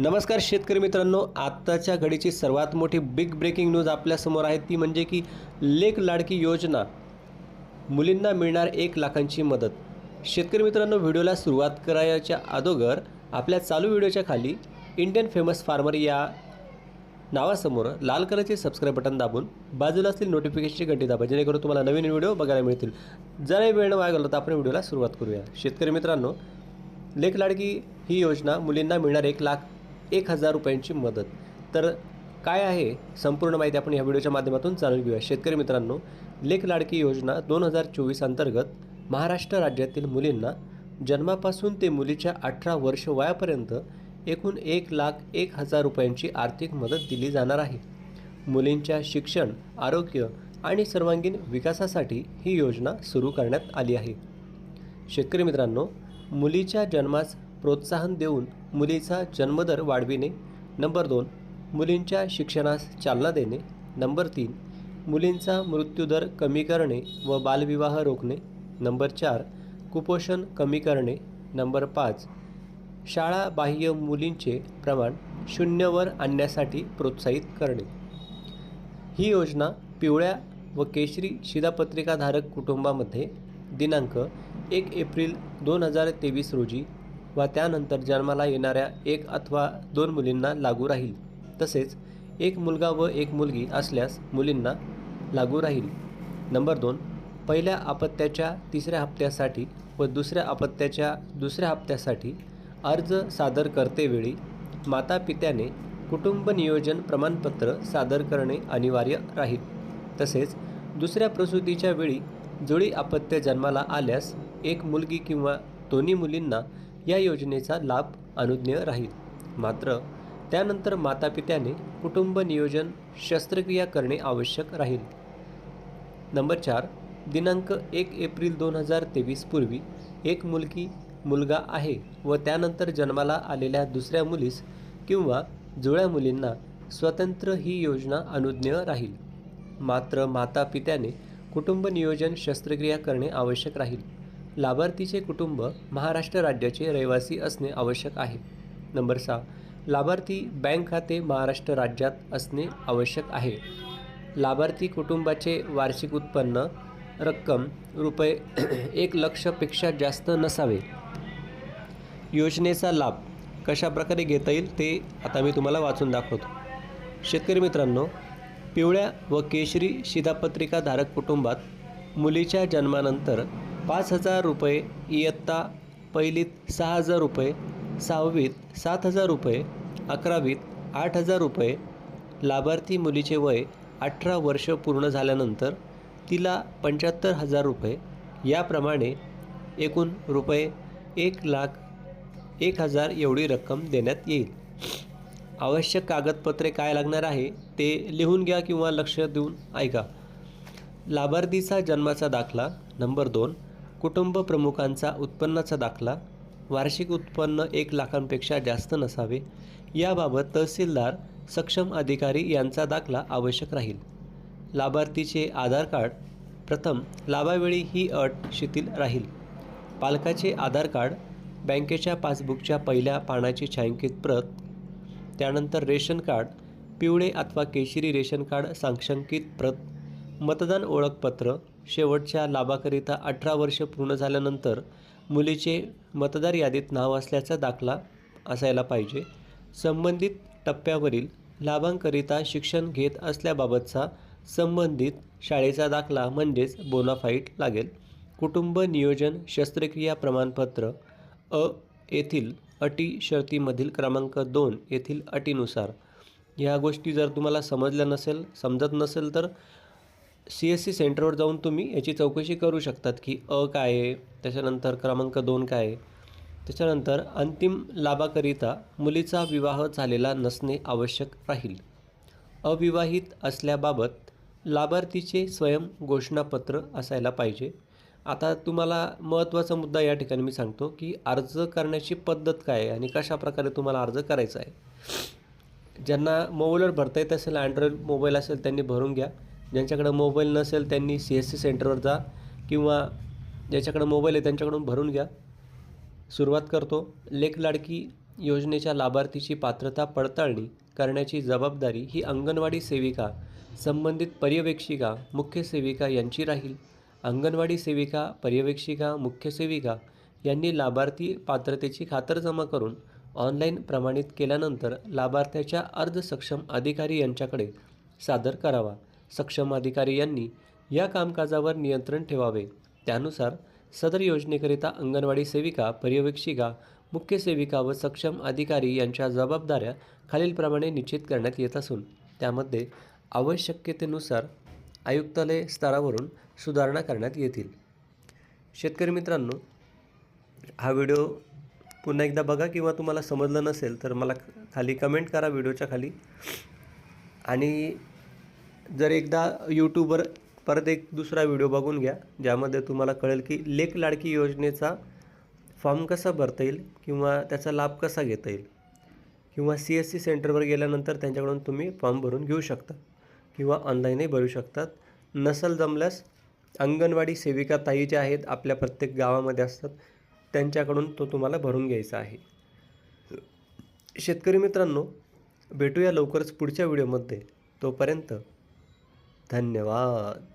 नमस्कार शेतकरी मित्रांनो आत्ताच्या घडीची सर्वात मोठी बिग ब्रेकिंग न्यूज आपल्यासमोर आहे. ती म्हणजे की लेख लाडकी योजना. मुलींना मिळणार एक लाखांची मदत. शेतकरी मित्रांनो व्हिडिओला सुरुवात करायच्या अगोदर आपल्या चालू व्हिडिओच्या खाली इंडियन फेमस फार्मर या नावासमोर लाल कलरचे सबस्क्राईब बटन दाबून बाजूला असतील नोटिफिकेशनची घंटी दाबा जेणेकरून तुम्हाला नवीन व्हिडिओ बघायला मिळतील. जरा वेळ न वाया तर आपण व्हिडिओला सुरुवात करूया. शेतकरी मित्रांनो लेख लाडकी ही योजना मुलींना मिळणार एक लाख एक हजार रुपयांची मदत. तर काय आहे? संपूर्ण माहिती आपण या व्हिडिओच्या माध्यमातून जाणून घेऊया. शेतकरी मित्रांनो लेख लाडकी योजना दोन हजार चोवीस अंतर्गत महाराष्ट्र राज्यातील मुलींना जन्मापासून ते मुलीच्या अठरा वर्ष वयापर्यंत एकूण एक लाख एक हजार रुपयांची आर्थिक मदत दिली जाणार आहे. मुलींच्या शिक्षण आरोग्य आणि सर्वांगीण विकासासाठी ही योजना सुरू करण्यात आली आहे. शेतकरी मित्रांनो मुलीच्या जन्मास प्रोत्साहन देऊन मुलीचा जन्मदर वाढविणे. नंबर दोन मुलींच्या शिक्षणास चालना देणे. नंबर तीन मुलींचा मृत्यूदर कमी करणे व बालविवाह रोखणे. नंबर चार कुपोषण कमी करणे. नंबर पाच शाळा बाह्य मुलींचे प्रमाण शून्यवर आणण्यासाठी प्रोत्साहित करणे. ही योजना पिवळ्या व केशरी शिधापत्रिकाधारक कुटुंबामध्ये दिनांक एक एप्रिल दोन हजार तेवीस रोजी व त्यानंतर जन्माला येणाऱ्या एक अथवा दोन मुलींना लागू राहील. तसेच एक मुलगा व एक मुलगी असल्यास मुलींना लागू राहील. नंबर दोन पहिल्या अपत्याच्या तिसऱ्या हप्त्यासाठी व दुसऱ्या अपत्याच्या दुसऱ्या हप्त्यासाठी अर्ज सादर करतेवेळी माता पित्याने कुटुंब नियोजन प्रमाणपत्र सादर करणे अनिवार्य राहील. तसेच दुसऱ्या प्रसूतीच्या वेळी जुळी अपत्य जन्माला आल्यास एक मुलगी किंवा दोन्ही मुलींना या योजनेचा लाभ अनुज्ञ राहील. मात्र त्यानंतर मातापित्याने कुटुंब नियोजन शस्त्रक्रिया करणे आवश्यक राहील. नंबर चार दिनांक एक एप्रिल दोन हजार तेवीसपूर्वी एक मुलगी मुलगा आहे व त्यानंतर जन्माला आलेल्या दुसऱ्या मुलीस किंवा जुळ्या मुलींना स्वतंत्र ही योजना अनुज्ञ राहील. मात्र माता पित्याने कुटुंब नियोजन शस्त्रक्रिया करणे आवश्यक राहील. लाभार्थीचे कुटुंब महाराष्ट्र राज्याचे रहिवासी असणे आवश्यक आहे. नंबर सहा लाभार्थी बँक खाते महाराष्ट्र राज्यात असणे आवश्यक आहे. लाभार्थी कुटुंबाचे वार्षिक उत्पन्न रक्कम रुपये एक लक्षपेक्षा जास्त नसावे. योजनेचा लाभ कशाप्रकारे घेता येईल ते आता मी तुम्हाला वाचून दाखवतो. शेतकरी मित्रांनो पिवळ्या व केशरी शिधापत्रिकाधारक कुटुंबात मुलीच्या जन्मानंतर पाच हजार रुपये इयत्ता पहिलीत सहा हजार रुपये सहावीत सात हजार रुपये अकरावीत आठ हजार रुपये. लाभार्थी मुलीचे वय अठरा वर्ष पूर्ण झाल्यानंतर तिला पंच्याहत्तर हजार रुपये. याप्रमाणे एकूण रुपये एक लाख एक हजार एवढी रक्कम देण्यात येईल. आवश्यक कागदपत्रे काय लागणार आहे ते लिहून घ्या किंवा लक्ष देऊन ऐका. लाभार्थीचा जन्माचा दाखला नंबर दोन. कुटुंब प्रमुखांचा उत्पन्नाचा दाखला वार्षिक उत्पन्न एक लाखांपेक्षा जास्त नसावे याबाबत तहसीलदार सक्षम अधिकारी यांचा दाखला आवश्यक राहील. लाभार्थीचे आधार कार्ड प्रथम लाभावेळी ही अट शिथिल राहील. पालकाचे आधार कार्ड बँकेच्या पासबुकच्या पहिल्या पानाची छायांकित प्रत त्यानंतर रेशन कार्ड पिवळे अथवा केशरी रेशन कार्ड सांशंकित प्रत मतदान ओळखपत्र शेवटच्या लाभाकरिता अठरा वर्ष पूर्ण झाल्यानंतर मुलीचे मतदार यादीत नाव असल्याचा दाखला असायला पाहिजे. संबंधित टप्प्यावरील लाभांकरिता शिक्षण घेत असल्याबाबतचा संबंधित शाळेचा दाखला म्हणजेच बोनाफाईट लागेल. कुटुंब नियोजन शस्त्रक्रिया प्रमाणपत्र अ येथील अटी शर्तीमधील क्रमांक दोन येथील अटीनुसार. ह्या गोष्टी जर तुम्हाला समजल्या नसेल समजत नसेल तर सी एस सी सेंटरवर जाऊन तुम्ही याची चौकशी करू शकतात की अ काय आहे त्याच्यानंतर क्रमांक दोन काय आहे. त्याच्यानंतर अंतिम लाभाकरिता मुलीचा विवाह झालेला नसणे आवश्यक राहील. अविवाहित असल्याबाबत लाभार्थीचे स्वयं घोषणापत्र असायला पाहिजे. आता तुम्हाला महत्त्वाचा मुद्दा या ठिकाणी मी सांगतो की अर्ज करण्याची पद्धत काय आहे आणि कशा प्रकारे तुम्हाला अर्ज करायचा आहे. ज्यांना मोबाईलवर भरता येत असेल अँड्रॉईड मोबाईल असेल त्यांनी भरून घ्या. ज्यांच्याकडं मोबाईल नसेल त्यांनी सी एस सी सेंटरवर जा किंवा ज्याच्याकडं मोबाईल आहे त्यांच्याकडून भरून घ्या. सुरुवात करतो. लेख लाडकी योजनेच्या लाभार्थीची पात्रता पडताळणी करण्याची जबाबदारी ही अंगणवाडी सेविका संबंधित पर्यवेक्षिका मुख्य सेविका यांची राहील. अंगणवाडी सेविका पर्यवेक्षिका मुख्य सेविका यांनी लाभार्थी पात्रतेची खातरजमा करून ऑनलाईन प्रमाणित केल्यानंतर लाभार्थ्याच्या अर्ज सक्षम अधिकारी यांच्याकडे सादर करावा. सक्षम अधिकारी यांनी या कामकाजावर नियंत्रण ठेवावे. त्यानुसार सदर योजनेकरिता अंगणवाडी सेविका पर्यवेक्षिका मुख्य सेविका व सक्षम अधिकारी यांच्या जबाबदाऱ्या खालीलप्रमाणे निश्चित करण्यात येत असून त्यामध्ये आवश्यकतेनुसार आयुक्तालय स्तरावरून सुधारणा करण्यात येतील. शेतकरी मित्रांनो हा व्हिडिओ पुन्हा एकदा बघा किंवा तुम्हाला समजलं नसेल तर मला खाली कमेंट करा व्हिडिओच्या खाली. आणि जर एकदा यूट्यूबवर परत एक दुसरा व्हिडिओ बघून घ्या ज्यामध्ये तुम्हाला कळेल की लेख लाडकी योजनेचा फॉर्म कसा भरता येईल किंवा त्याचा लाभ कसा घेता येईल. किंवा सी एस सी सेंटरवर गेल्यानंतर त्यांच्याकडून तुम्ही फॉर्म भरून घेऊ शकता किंवा ऑनलाईनही भरू शकतात. नसल जमल्यास अंगणवाडी सेविका ताई ज्या आहेत आपल्या प्रत्येक गावामध्ये असतात त्यांच्याकडून तो तुम्हाला भरून घ्यायचा आहे. शेतकरी मित्रांनो भेटूया लवकरच पुढच्या व्हिडिओमध्ये तोपर्यंत धन्यवाद.